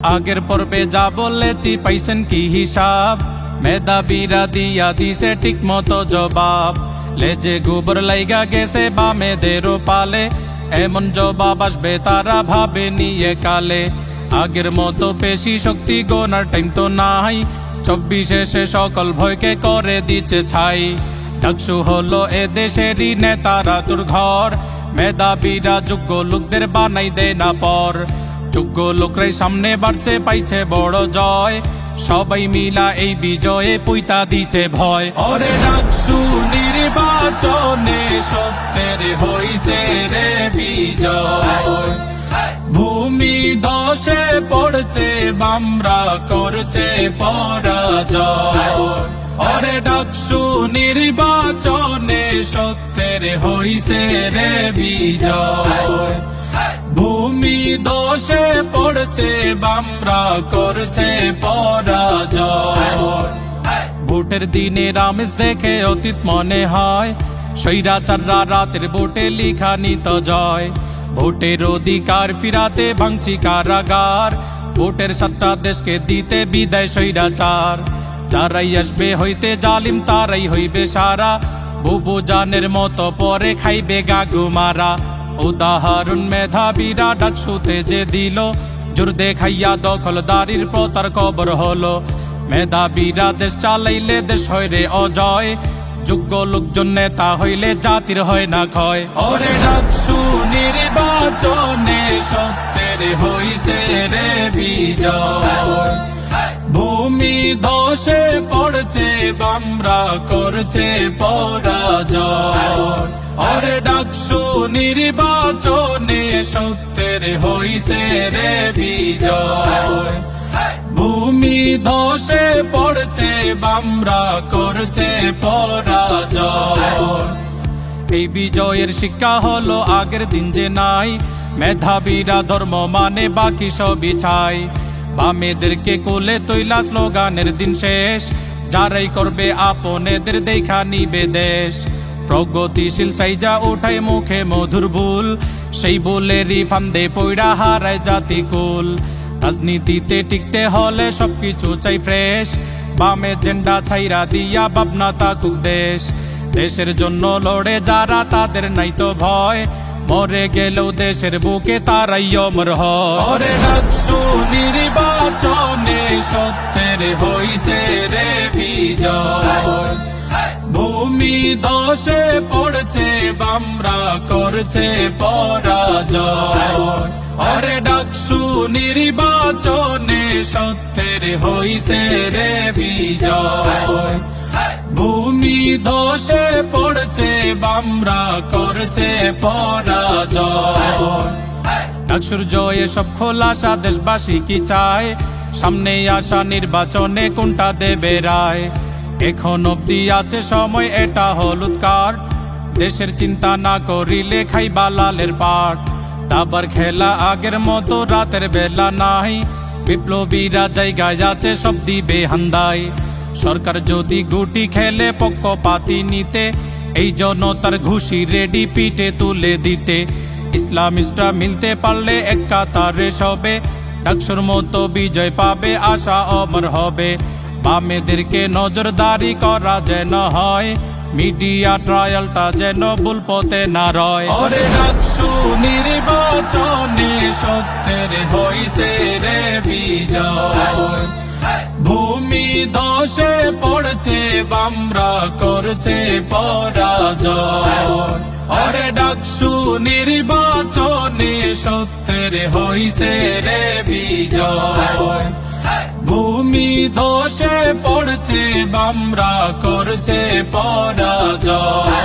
আগের পর্বে যা বলেছি পাইছেন কি হিসাব? মেধাবীরা দিয়া দিছে ঠিক মতো জবাব। লেজে গোবর লাইগা গেছে বামেদেরও পালে। এমন জবাব আসবে তারা ভাবে নিয়ে কালে। আগের মতো পেশি শক্তি গোনার টাইম তো নাই। চব্বিশে সে সকল ভয়কে করে দিচ্ছে ছাই। ডাকসু হলো এ দেশেরই নেতারা তোর ঘর। মেধাবীরা যোগ্য লোকদের বানাই দে না পর। যোগ্য লোকরাই সামনে বাড়ছে, পাইছে বড় জয়। সবাই মিলা এই বিজয়ে পুইতা দিছে ভয়। ওরে ডাকসু নির্বাচনে সত্যের হইছে রে বিজয়। ভূমি দশে পড়ছে, বামরা করছে পরাজয়। ওরে ডাকসু নির্বাচনে সত্যের হইছে রে বিজয়। ভূমি দোষে পড়ছে, বামরা করছে পরাজয়। ভোটের দিনে রামেশ দেখে অতীত মনে হয় সৈরাচাররা রাতের ভোটে লিখা নিত জয়। ভোটের অধিকার ফিরাতে ভাঙছি কারাগার, ভোটের সাতটা দেশকে দিতে বিদায় সৈরাচার যারাই আসবে হইতে জালিম, তারাই হইবে সারা। বুবু জানের মতো পরে খাইবে গাগু মারা। উদাহরণ মেধাবীরা ডাকসুতে যে দিল। জোর দেখাইয়া দখলদারির প্রতার কবর হলো। মেধাবীরা দেশ চালাইলে দেশ হয় রে অজয়। যোগ্য লোকজন নেতা হইলে জাতির হয় না ক্ষয়। ওরে ডাকসু, নির্বাচনে সত্যের হইছে রে বিজয়। ভূমি দোষে পড়ছে, বামরা করছে পরাজয়। অরে ডাকসু নির্বাচনে সত্যের হইছে রে বিজয়। ভূমি ধসে পড়ছে, বামরা করছে পরাজয়। এই বিজয়ের শিক্ষা হলো আগের দিন যে নাই। মেধাবীরা ধর্ম মানে বাকি সবই ছাই। বামেদেরকে কোলে তৈলা স্লোগানের দিন শেষ। যারাই করবে আপনেদের দেখা নিবে দেশ। প্রগতিশীল সাইজা ওঠায় মুখে মধুর ভুল। সেই বলেরই ফান্দে পইড়া হারায় জাতি কুল। রাজনীতিতে টিকতে হলে সবকিছু চাই ফ্রেশ। বামে জেন্ডা ছাইরা দিয়া ভাবনা তাকুক দেশ। দেশের জন্য লড়ে যারা তাদের নাই তো ভয়। মরে গেলেও দেশের বুকে তারাই অমর হরে ডাকসু নির্বাচনে সত্যের হইছে রে বিজয়। ভূমি দোষে পড়ছে, বামরা করছে পরাজয়। অরে ডাকসু নির্বাচনে সত্যের হইছে রে বিজয়। ভূমি দোষে পড়ছে, বামরা করছে পরাজয়। ডাকসুর জয়ে সব খোলাসা দেশবাসী কি চায়? সামনে আসা নির্বাচনে কোনটা দেবে রায়? এখন অব্দি আছে সময়, এটা হলুদ কার্ড। দেশের চিন্তা না করিলে খাইবা লালের পাট। দাবার খেলা আগের মতো, রাতের বেলা নাই। বিপ্লবীরা জায়গায় আছে, সব দিবে হান্দায়। সরকার যদি গুটি খেলে, পক্ষপাতি নিতে, এই জনতার ঘুষি রেডি পিঠে তুলে দিতে। ইসলামিস্টরা মিলতে পারলে এক কাতারে সবে, ডাকসুর মতো বিজয় পাবে, আশা অমর হবে। বামেদেরকে নজরদারি করা যেন হয়, মিডিয়া ট্রায়ালটা যেন ভুল পথে না রয়। নির্বাচনে সত্যের হইছে রে বিজয়। ভূমি দোষে পড়ছে, বামরা করছে পরাজয়। অরে ডাকসু নির্বাচনে সত্যের হইছে রে বিজয়। ভূমি ধসে পড়ছে বামরা করছে পরাজয়।